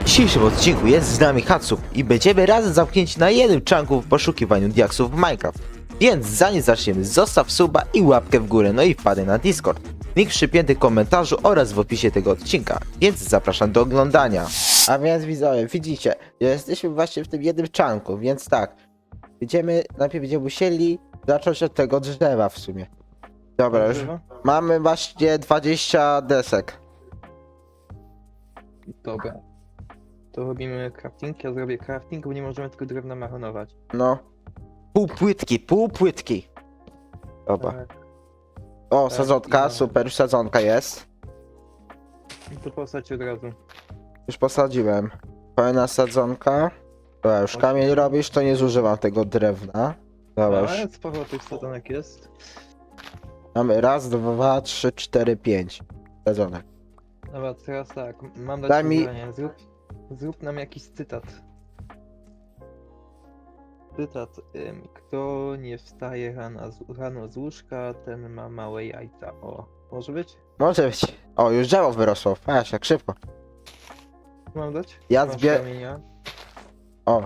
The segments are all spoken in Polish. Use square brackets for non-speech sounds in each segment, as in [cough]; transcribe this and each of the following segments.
W dzisiejszym odcinku jest z nami Hatsup i będziemy razem zamknięci na jednym czanku w poszukiwaniu diaksów w Minecraft. Więc zanim zaczniemy, zostaw suba i łapkę w górę, no i wpadaj na Discord. Link przypięty w komentarzu oraz w opisie tego odcinka, więc zapraszam do oglądania. A więc widzowie, widzicie, jesteśmy właśnie w tym jednym czanku, więc tak. Będziemy, najpierw będziemy musieli zacząć od tego drzewa w sumie. Dobra, już mamy właśnie 20 desek. Dobra. To robimy crafting, ja zrobię crafting, bo nie możemy tylko drewna maronować. No. Pół płytki, pół płytki. Dobra. Tak. O, tak, sadzonka, super, już sadzonka jest. I to postać od razu. Już posadziłem. Kolejna sadzonka. Dobra, już kamień robisz, to nie zużywam tego drewna. Dobra, już. Ale sporo tych sadzonek jest. Mamy raz, dwa, trzy, cztery, pięć. Sadzonek. Dobra, teraz tak, mam dać Daj mi-. Zrób, zrób nam jakiś cytat. Cytat. Ym, kto nie wstaje rano z, rano z łóżka, ten ma małe jajca. O, może być? Może być. O, już drzewo wyrosło. Patrz, jak szybko. Mam dać? Ja Masz zbie- kamienia? O.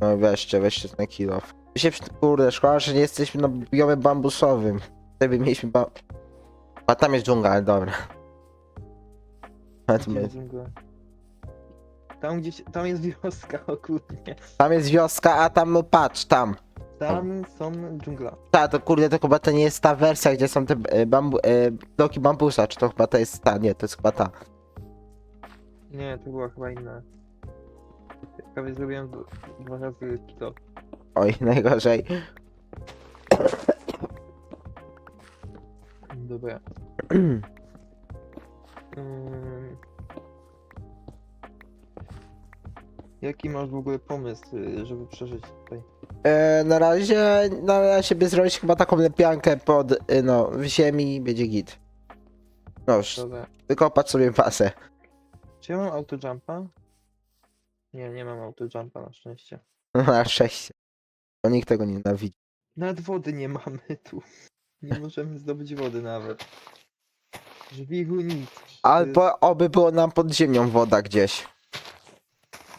No weźcie, weźcie ten kilo. My się, przy- kurde, szkoda, że nie jesteśmy na biomie bambusowym. Wtedy mieliśmy ba... A tam jest dżungla, ale dobra. To Gdzie my- dżungla? Tam gdzieś, tam jest wioska [laughs] okrutnie. Tam jest wioska, a tam, no patrz, tam. Tam są dżungla. Ta, to kurde, to chyba to nie jest ta wersja, gdzie są te e, bambu, e, bloki bambusa, czy to chyba to jest ta, nie, to jest chyba ta. Nie, to była chyba inna. Prawie zrobiłem d- dwa razy kilo. Oj, [laughs] najgorzej. Dobra. Ym. [clears throat] Jaki masz w ogóle pomysł, y, żeby przeżyć tutaj? E, na razie, na razie by zrobić chyba taką lepiankę pod, e, no, w ziemi, będzie git. No, Dobra. wykopać sobie pasę. Czy ja mam autojumpa? Nie, nie mam autojumpa na szczęście. [laughs] Na szczęście. Bo nikt tego nie nienawidzi. Nawet wody nie mamy tu. Nie możemy zdobyć wody nawet. Żwiru nic. Albo oby było nam pod ziemią woda gdzieś.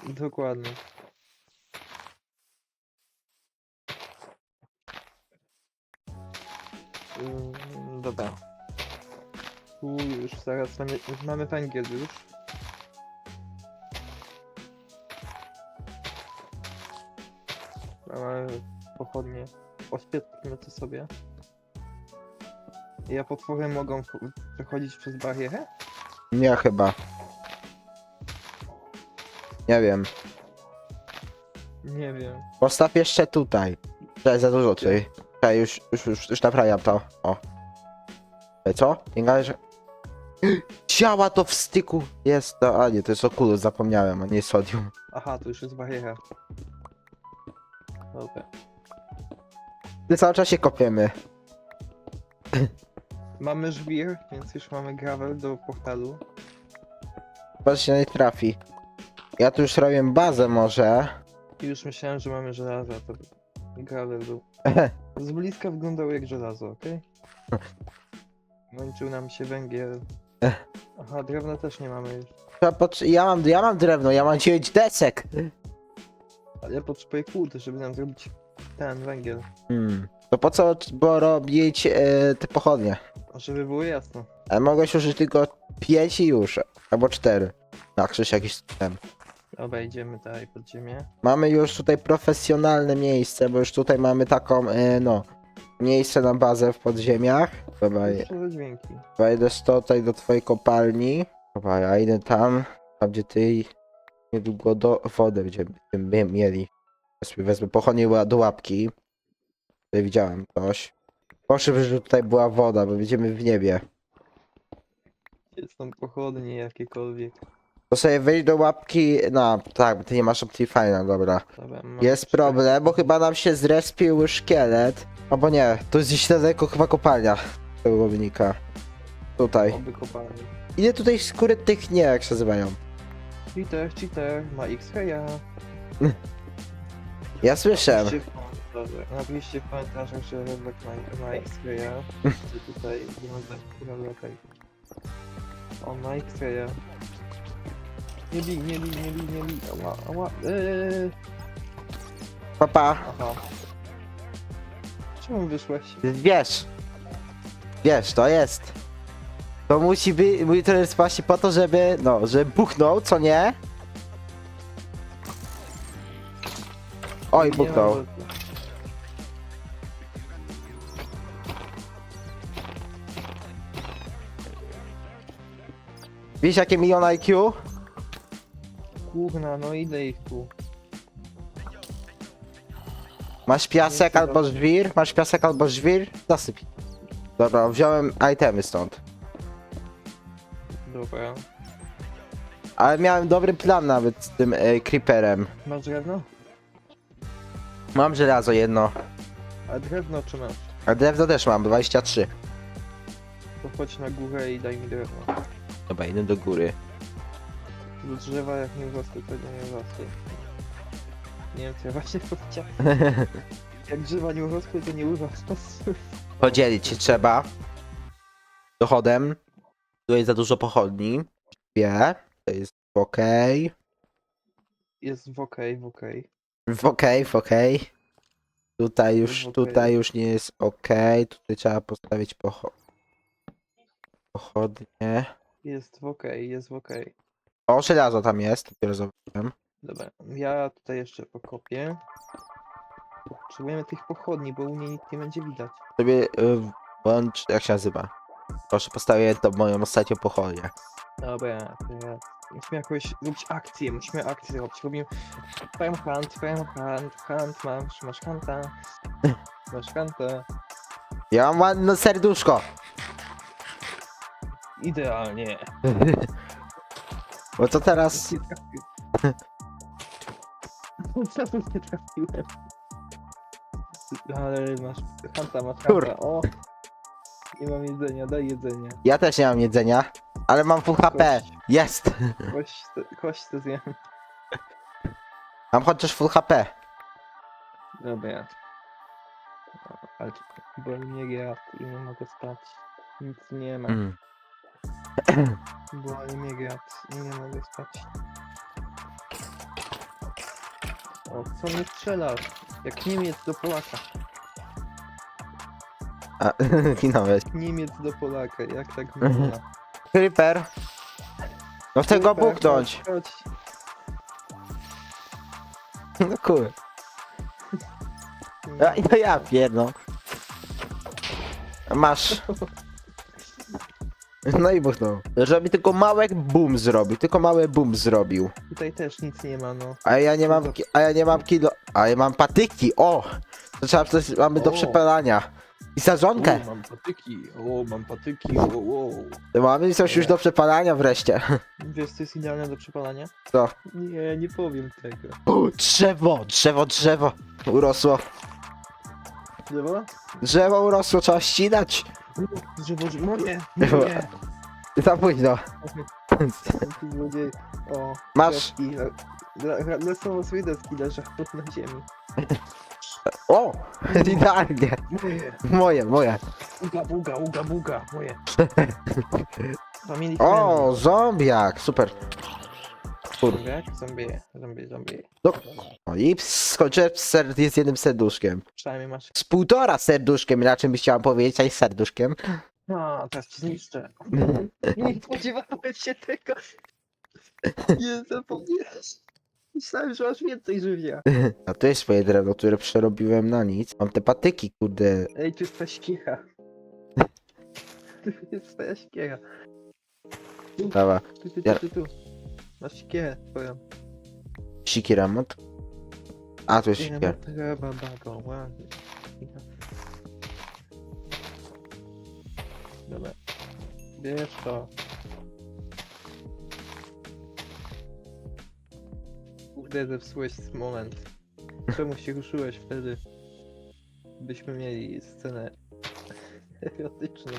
Dokładnie. Ym, Dobra. Tu już zaraz mamy, mamy węgiel już. Mamy pochodnie. Oświetlmy to sobie. Ja potwory mogą wch- przechodzić przez barierę? Nie chyba. Nie wiem. Nie wiem. Postaw jeszcze tutaj. Czekaj, za dużo tutaj. Czekaj, już, już, już, już naprawiam to. O. Ej, co? Nie gadaj, że... [gasps] Działa to w styku. Jest to... A nie, to jest okulus, zapomniałem, a nie sodium. Aha, to już jest bariera. Dobra. My cały czas się kopiemy. [laughs] Mamy żwir, więc już mamy gravel do portalu. Chyba się nie trafi. Ja tu już robię bazę może. I już myślałem, że mamy żelazo, to gravel był. [laughs] Z bliska wyglądał jak żelazo, okej? [laughs] Męczył nam się węgiel. [laughs] Aha, drewna też nie mamy już. Ja mam, ja mam drewno, ja mam 9 desek. Ale ja potrzebuję kłód, żeby nam zrobić ten węgiel. Hmm. To po co było robić e, te pochodnie? Żeby było jasno. A mogłeś użyć tylko 5 i już. Albo 4. Na krzyż jakiś system. Dobra, idziemy dalej pod ziemię. Mamy już tutaj profesjonalne miejsce, bo już tutaj mamy taką, e, no, miejsce na bazę w podziemiach. Dobra, je- dźwięki? dobra idę tutaj do twojej kopalni. Dobra, ja idę tam, tam gdzie ty niedługo do wody będziemy będziemy mieli. Sobie wezmę pochodnie ła- do łapki. Tutaj widziałem coś. Proszę, żeby tutaj była woda, bo będziemy w niebie. Gdzie są pochodnie jakiekolwiek. To sobie wejść do łapki, no tak, bo ty nie masz Optifine'a, dobra. Dobra, mam Jest cztery- problem, bo chyba nam się zrespił szkielet. Albo nie, to jest gdzieś daleko chyba kopalnia. Tego wynika. Tutaj. Oby kopalni. Ile tutaj skóry tych nie, jak się nazywają? Cheater, cheater, ma X-raya. Ja słyszę. Napiszcie w komentarzach- Napiszcie w komentarzach, że Redlock ma, ma X-raya. Czy tutaj wygląda Redlock. On ma X-raya. Nie bij, nie bij, nie bij, nie bij. Ała, ała. Eee, Papa, aha. Czemu wyszłeś? wiesz. Wiesz, to jest. To musi być, mój to jest właśnie po to, żeby, no, żeby buchnął, co nie? Oj, Nie buchnął. ma- Wiesz jakie milion IQ? Kurna, no ile ich tu? Masz piasek albo żwir? Masz piasek albo żwir? Zasyp. Dobra, wziąłem itemy stąd. Dobra. Ale miałem dobry plan nawet z tym e, creeperem. Masz drewno? Mam żelazo jedno. A drewno czy masz? A drewno też mam, 23. To chodź na górę i daj mi drewno. Dobra, idę do góry. Do drzewa jak nie urosły, to nie urosły. Nie wiem co ja właśnie [laughs] powiedziałem. [laughs] Jak drzewa nie urosły, to nie urosły. Podzielić się trzeba. Dochodem. Tu jest za dużo pochodni. Wie. To jest ok. Jest w okej, w okej. W okej, w okej. Tutaj już, w okej. tutaj już nie jest ok. Tutaj trzeba postawić pocho pochodnie. Jest w okej, jest w okej. O, żelazo tam jest. Dopiero zobaczyłem. Dobra, ja tutaj jeszcze pokopię. Potrzebujemy tych pochodni, bo u niej nikt nie będzie widać. Sobie y, włącz, jak się nazywa? Proszę, postawię to moją ostatnią pochodnię. Dobra, teraz musimy jakoś zrobić akcję, musimy akcję zrobić. Robimy Prime Hunt, Prime Hunt, Hunt, masz, masz Hunta. [laughs] Masz Hunta. Ja mam ładne serduszko. Idealnie. [laughs] Bo to teraz... Nie. [laughs] Znowu nie trafiłem. Ale masz Hunta, masz Kur. Hunta. O! Nie mam jedzenia, daj jedzenie. Ja też nie mam jedzenia. Ale mam full HP. Kość, Jest. kość, kość to zjem. Mam chociaż full HP. Dobra. Ale boli mnie grat i nie mogę spać. Nic nie ma. Mm. Boli mnie grat i nie mogę spać. O, co mnie strzelasz? Jak Niemiec do Polaka. A, [laughs] ginąłeś. Niemiec do Polaka, jak tak można? Creeper. No chcę go Super, buknąć. Chodź, chodź. [laughs] No kur. No ja pierdno. Masz. [laughs] [laughs] No i buchnął. Żeby tylko małe boom zrobił. Tylko małe boom zrobił. Tutaj też nic nie ma, no. A ja nie mam, ki- a ja nie mam kilo, a ja mam patyki, o! To trzeba coś, mamy do O. przepalania. I sadzonkę. O, mam patyki, o, mam patyki, o, o. Mamy coś już do przepalania wreszcie. [laughs] Wiesz, co jest idealne do przepalania? Co? Nie, nie powiem tego. O, drzewo, drzewo, drzewo. Urosło. Drzewo? Drzewo urosło, trzeba ścinać. Drzewo, moje, moje. [laughs] Za późno. Złodziej. O, Masz. deski. Lesowo sobie deski leżały na ziemi. O! Idealnie. Moje. Moje, moje. Uga, buga, uga, buga, moje. [laughs] O, zombiak, super. Kur. Jak? Zombie, zombie, zombie. No. O, I skończyłem ser z jednym serduszkiem. Przynajmniej masz... Z półtora serduszkiem, raczej byś chciała powiedzieć, a z serduszkiem. A, teraz ci zniszczę. [laughs] Nie spodziewałem się tego. Nie zapomniałeś. Myślałem, że masz więcej żywia. A to jest swoje drewno, które przerobiłem na nic. Mam te patyki, kurde. Ej, tu jest twoja śkiecha. Tu jest twoja śkiecha. Dawa. tu, tu, tu, tu, tu. Masz śkiechę twoją. Siki remont. A, tu jest sikier. Trzeba bago, ładnie. Dobra. Bierz to. Kurde, zepsułeś moment. Czemu się ruszyłeś wtedy? Byśmy mieli scenę [laughs] erotyczną.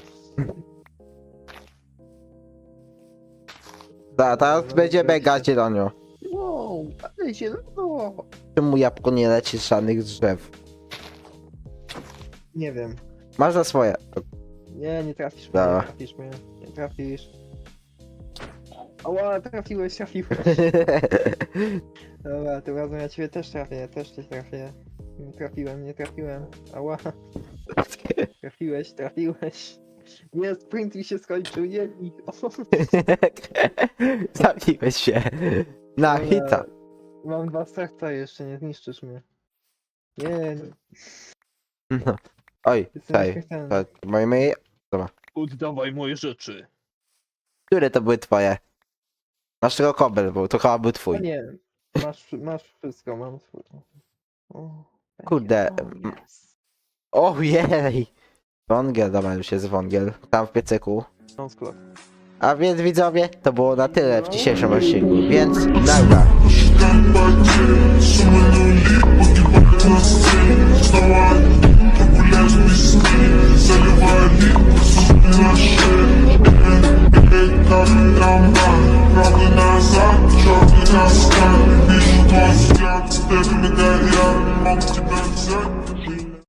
Da, teraz będzie mega zielono. Wow, ale zielono! Czemu jabłko nie leci z żadnych drzew? Nie wiem. Masz za swoje. Nie, nie trafisz mnie, Dobra. nie trafisz mnie. Nie trafisz. Ała, trafiłeś, trafiłeś. [laughs] Dobra, tym razem ja ciebie też trafię, też cię trafię. Nie trafiłem, nie trafiłem. Ała, [laughs] trafiłeś, trafiłeś. Nie, sprint mi się skończył, nie. i- O, [laughs] Zabiłeś się. Na Dobra, hita. Mam dwa serca jeszcze, nie zniszczysz mnie. Nie, No. Oj, jestem śmiertelny. to Moje, moje... Oddawaj moje rzeczy. Które to były twoje? Masz tylko kobel, bo to chyba był A twój. nie, masz, masz wszystko, mam swój. O, Kurde, o, m- yes. Ojej! Wągiel, dobra, już jest wągiel. Tam w piecyku. A więc widzowie, to było na tyle w dzisiejszym odcinku, więc dobra.